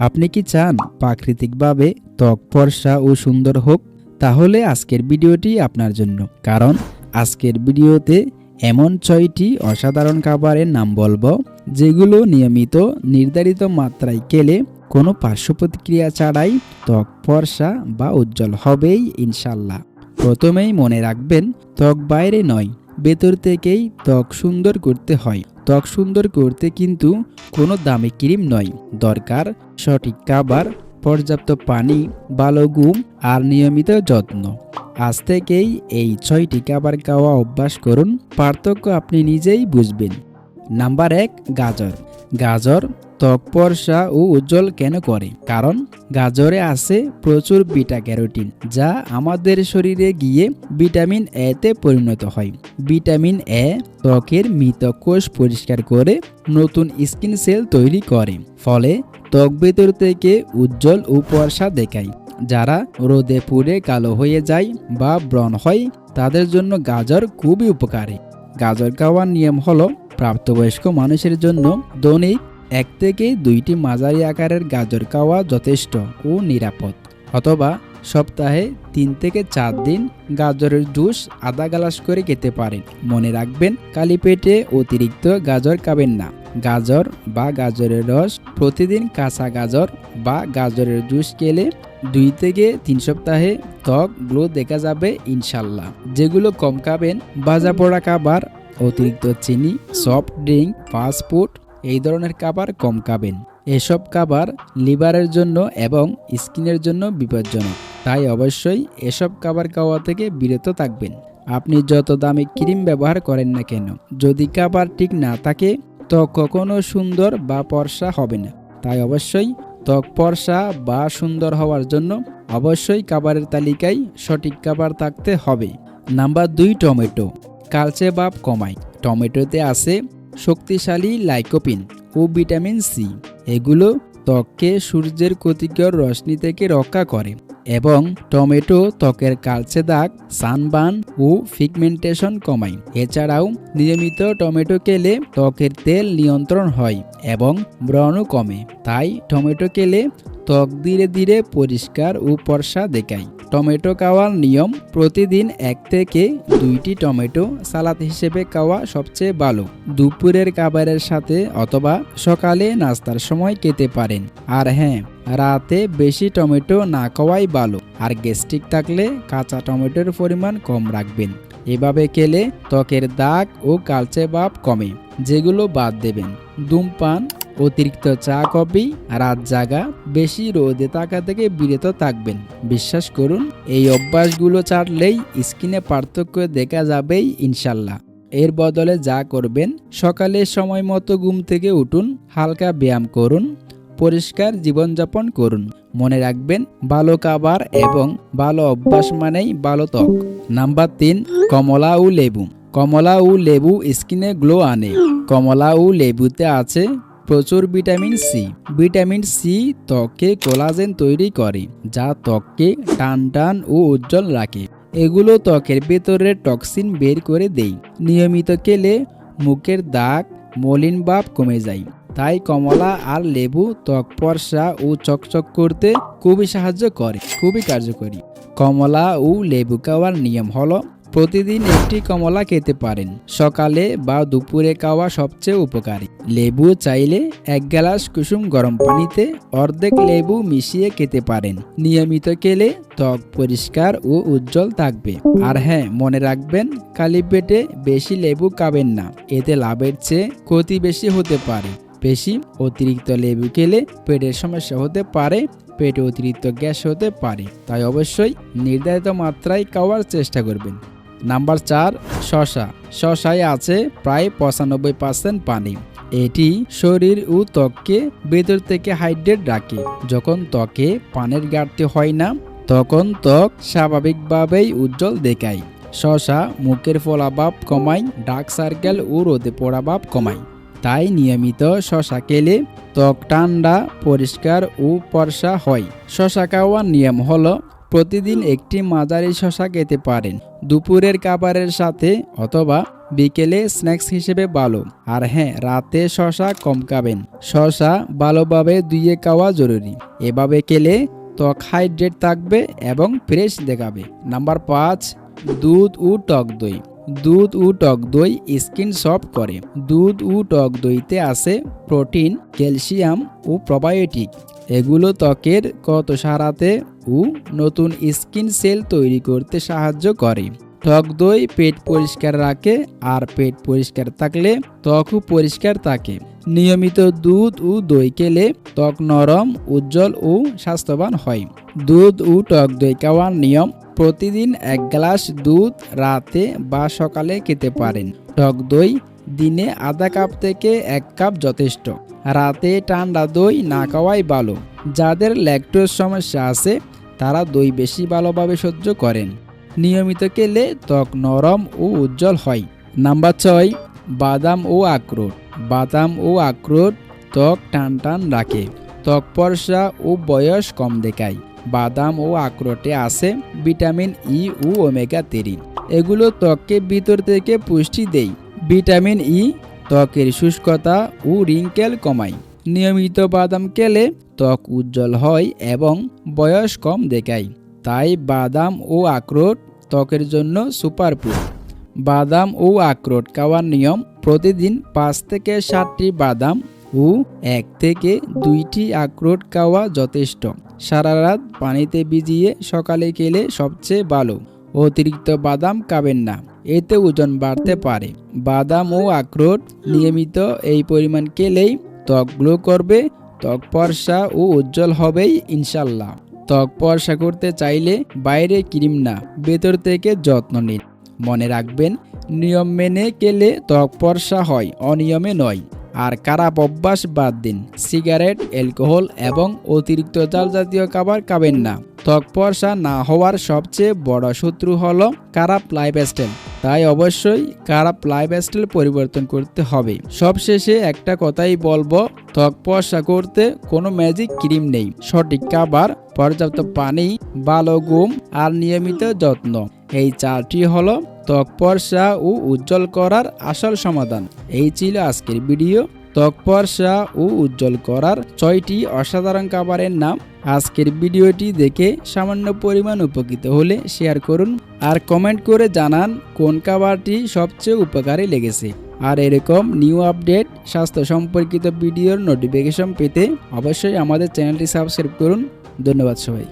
আপনি কি চান প্রাকৃতিকভাবে ত্বক, ফর্সা ও সুন্দর হোক? তাহলে আজকের ভিডিওটি আপনার জন্য। কারণ আজকের ভিডিওতে এমন ছয়টি অসাধারণ খাবারের নাম বলব, যেগুলো নিয়মিত, নির্ধারিত মাত্রায় খেলে কোনো পার্শ্ব প্রতিক্রিয়া ছাড়াই ত্বক ফর্সা বা উজ্জ্বল হবেই ইনশাল্লাহ। প্রথমেই মনে রাখবেন, ত্বক বাইরে নয়, ভেতর থেকেই ত্বক সুন্দর করতে হয়। ত্বক সুন্দর করতে কিন্তু কোনো দামি ক্রিম নয়। দরকার সঠিক খাবার, পর্যাপ্ত পানি, ভালো ঘুম আর নিয়মিত যত্ন। আজ থেকেই এই ছয়টি খাবার খাওয়া অভ্যাস করুন, পার্থক্য আপনি নিজেই বুঝবেন। নাম্বার এক, গাজর। গাজর ত্বক ফর্সা ও উজ্জ্বল কেন করে? কারণ গাজরে আছে প্রচুর বিটা ক্যারোটিন, যা আমাদের শরীরে গিয়ে ভিটামিন এ তে পরিণত হয়। ভিটামিন এ ত্বকের মৃত কোষ পরিষ্কার করে নতুন স্কিন সেল তৈরি করে, ফলে ত্বক ভেতর থেকে উজ্জ্বল ও ফর্সা দেখায়। যারা রোদে পুড়ে কালো হয়ে যায় বা ব্রণ হয়, তাদের জন্য গাজর খুবই উপকারী। গাজর খাওয়ার নিয়ম হলো প্রাপ্তবয়স্ক মানুষের জন্য দৈনিক এক থেকে দুইটি মাঝারি আকারের গাজর খাওয়া যথেষ্ট ও নিরাপদ। অথবা সপ্তাহে তিন থেকে চার দিন গাজরের জুস আধা গ্লাস করে খেতে পারেন। মনে রাখবেন, কালি পেটে অতিরিক্ত গাজর খাবেন না। গাজর বা গাজরের রস প্রতিদিন কাঁচা গাজর বা গাজরের জুস খেলে দুই থেকে তিন সপ্তাহে ত্বক গ্লো দেখা যাবে ইনশাল্লাহ। যেগুলো কম খাবেন বাজা পড়া খাবার, অতিরিক্ত চিনি সফট ড্রিঙ্ক ফাস্টফুড এই ধরনের খাবার কম খাবেন। এসব খাবার লিভারের জন্য এবং স্কিনের জন্য বিপজ্জনক। তাই অবশ্যই এসব খাবার খাওয়া থেকে বিরত থাকবেন। আপনি যত দামি ক্রিম ব্যবহার করেন না কেন, যদি খাবার ঠিক না থাকে, তো কখনো সুন্দর বা পর্সা হবে না। তাই অবশ্যই ত্বক ফর্সা বা সুন্দর হওয়ার জন্য অবশ্যই খাবারের তালিকায় সঠিক খাবার থাকতে হবে। নাম্বার দুই, টমেটো। কালচে ভাব কমায় টমেটোতে আছে শক্তিশালী লাইকোপিন ও ভিটামিন সি। এগুলো ত্বককে সূর্যের ক্ষতিকর রশ্মি থেকে রক্ষা করে এবং টমেটো ত্বকের কালচে দাগ সানবার্ন ও ফিগমেন্টেশন কমায়। এছাড়াও নিয়মিত টমেটো খেলে ত্বকের তেল নিয়ন্ত্রণ হয় এবং ব্রণও কমে। তাই টমেটো খেলে ত্বক ধীরে ধীরে পরিষ্কার ও ফর্সা দেখায়। টমেটো খাওয়ার নিয়ম, প্রতিদিন এক থেকে দুইটি টমেটো সালাদ হিসেবে খাওয়া সবচেয়ে ভালো। দুপুরের খাবারের সাথে অথবা সকালে নাস্তার সময় খেতে পারেন। আর হ্যাঁ রাতে বেশি টমেটো না খাওয়াই ভালো। আর গ্যাস্ট্রিক থাকলে কাঁচা টমেটোর পরিমাণ কম রাখবেন। এভাবে খেলে ত্বকের দাগ ও কালচে ভাব কমে, যেগুলো বাদ দেবেন। ধূমপান অতিরিক্ত চা, কফি, রাত জাগা, বেশি রোদে থাকা থেকে বিরত থাকবেন। বিশ্বাস করুন, এই অভ্যাসগুলো ছাড়লেই স্কিনে পার্থক্য দেখা যাবেই ইনশাল্লাহ। এর বদলে যা করবেন, সকালে সময় মতো ঘুম থেকে উঠুন, হালকা ব্যায়াম করুন, পরিষ্কার জীবনযাপন করুন। মনে রাখবেন, ভালো খাবার এবং ভালো অভ্যাস মানেই ভালো ত্বক। নাম্বার তিন, কমলা ও লেবু। কমলা ও লেবু স্কিনে গ্লো আনে। কমলা ও লেবুতে আছে প্রচুর ভিটামিন সি। ভিটামিন সি ত্বকে কোলাজেন তৈরি করে, যা ত্বককে টান টান ও উজ্জ্বল রাখে। এগুলো ত্বকের ভেতরের টক্সিন বের করে দেয়। নিয়মিত খেলে মুখের দাগ, মলিন ভাব কমে যায়। তাই কমলা আর লেবু ত্বক ফর্সা ও চকচক করতে খুবই সাহায্য করে, খুবই কার্যকরী। কমলা ও লেবু খাওয়ার নিয়ম হলো প্রতিদিন একটি কমলা খেতে পারেন। সকালে বা দুপুরে খাওয়া সবচেয়ে উপকারী। লেবু চাইলে এক গ্লাস কুসুম গরম পানিতে অর্ধেক লেবু মিশিয়ে খেতে পারেন। নিয়মিত খেলে ত্বক পরিষ্কার ও উজ্জ্বল থাকবে। আর হ্যাঁ মনে রাখবেন, খালি পেটে বেশি লেবু খাবেন না। এতে লাভের চেয়ে ক্ষতি বেশি হতে পারে। বেশি অতিরিক্ত লেবু খেলে পেটের সমস্যা হতে পারে, পেটে অতিরিক্ত গ্যাস হতে পারে। তাই অবশ্যই নির্ধারিত মাত্রায় খাওয়ার চেষ্টা করবেন। নাম্বার চার, শশা। শশায় আছে প্রায় পঁচানব্বই পার্সেন্ট পানি। এটি শরীর ও ত্বককে ভেতর থেকে হাইড্রেট রাখে। যখন ত্বকে পানির ঘাটতি হয় না, তখন ত্বক স্বাভাবিকভাবেই উজ্জ্বল দেখায়। শশা মুখের ফলাভাব কমায়, ডার্ক সার্কেল ও রোদে পড়া ভাব কমায়। তাই নিয়মিত শশা খেলে ত্বক ঠান্ডা, পরিষ্কার ও ফর্সা হয়। শশা খাওয়ার নিয়ম হলো, প্রতিদিন একটি মাঝারি শশা খেতে পারেন। দুপুরের খাবারের সাথে অথবা বিকেলে স্ন্যাক্স হিসেবে ভালো। আর হ্যাঁ রাতে শশা কম খাবেন। শশা ভালোভাবে ধুয়ে খাওয়া জরুরি। এভাবে খেলে ত্বক হাইড্রেট থাকবে এবং ফ্রেশ দেখাবে। নাম্বার পাঁচ, দুধ ও টক দই। দুধ ও টক দই স্কিন সফট করে। দুধ ও টক দইতে আছে প্রোটিন ক্যালসিয়াম ও প্রোবায়োটিক এগুলো ত্বকের কত সারাতে ও নতুন স্কিন সেল তৈরি করতে সাহায্য করে। টক দই পেট পরিষ্কার রাখে আর পেট পরিষ্কার থাকলে ত্বকও পরিষ্কার থাকে। নিয়মিত দুধ ও দই খেলে ত্বক নরম, উজ্জ্বল ও স্বাস্থ্যবান হয়। দুধ ও টক দই খাওয়ার নিয়ম প্রতিদিন এক গ্লাস দুধ রাতে বা সকালে খেতে পারেন। টক দই দিনে আধা কাপ থেকে এক কাপ যথেষ্ট। রাতে ঠান্ডা দই না খাওয়াই ভালো। যাদের ল্যাকটোজ সমস্যা আছে, তারা দই বেশি ভালোভাবে সহ্য করেন। নিয়মিত খেলে ত্বক নরম ও উজ্জ্বল হয়। নাম্বার ছয়, বাদাম ও আখরোট। বাদাম ও আখরোট ত্বক টান টান রাখে। ত্বক পর্সা ও বয়স কম দেখায়। বাদাম ও আখরোটে আছে ভিটামিন ই ও ওমেগা থ্রি। এগুলো ত্বককে ভিতর থেকে পুষ্টি দেয়। ভিটামিন ই ত্বকের শুষ্কতা ও রিঙ্কেল কমায় নিয়মিত বাদাম খেলে ত্বক উজ্জ্বল হয় এবং বয়স কম দেখায়। তাই বাদাম ও আখরোট ত্বকের জন্য সুপার ফুড বাদাম ও আখরোট খাওয়ার নিয়ম প্রতিদিন পাঁচ থেকে সাতটি বাদাম ও এক থেকে দুইটি আখরোট খাওয়া যথেষ্ট। সারা রাত পানিতে ভিজিয়ে সকালে খেলে সবচেয়ে ভালো। অতিরিক্ত বাদাম খাবেন না। এতে ওজন বাড়তে পারে। বাদাম ও আখরোট নিয়মিত এই পরিমাণ খেলেই ত্বক গ্লো করবে, ত্বক ফর্সা ও উজ্জ্বল হবেই ইনশাল্লাহ ত্বক ফর্সা করতে চাইলে বাইরে ক্রিম না, ভেতর থেকে যত্ন নিন। মনে রাখবেন, নিয়ম মেনে গেলে ত্বক ফর্সা হয়, অনিয়মে নয়। আর খারাপ অভ্যাস বাদ দিন, সিগারেট, অ্যালকোহল এবং অতিরিক্ত জাল জাতীয় খাবার খাবেন না। ত্বক ফর্সা না হওয়ার সবচেয়ে বড় শত্রু হলো খারাপ লাইফস্টাইল। তাই অবশ্যই খারাপ লাইফস্টাইল পরিবর্তন করতে হবে। সবশেষে একটা কথাই বলব, ত্বক পয়সা করতে কোনো ম্যাজিক ক্রিম নেই। সঠিক খাবার, পর্যাপ্ত পানি, ভালো ঘুম আর নিয়মিত যত্ন। এই চারটি হলো ত্বক পর্সা ও উজ্জ্বল করার আসল সমাধান। এই ছিল আজকের ভিডিও ত্বক ফর্সা ও উজ্জ্বল করার ছয়টি অসাধারণ খাবারের নাম আজকের ভিডিওটি দেখে সামান্য পরিমাণ উপকৃত হলে শেয়ার করুন আর কমেন্ট করে জানান কোন খাবারটি সবচেয়ে উপকারী লেগেছে। আর এরকম নিউ আপডেট স্বাস্থ্য সম্পর্কিত ভিডিওর নোটিফিকেশন পেতে অবশ্যই আমাদের চ্যানেলটি সাবস্ক্রাইব করুন। ধন্যবাদ সবাই।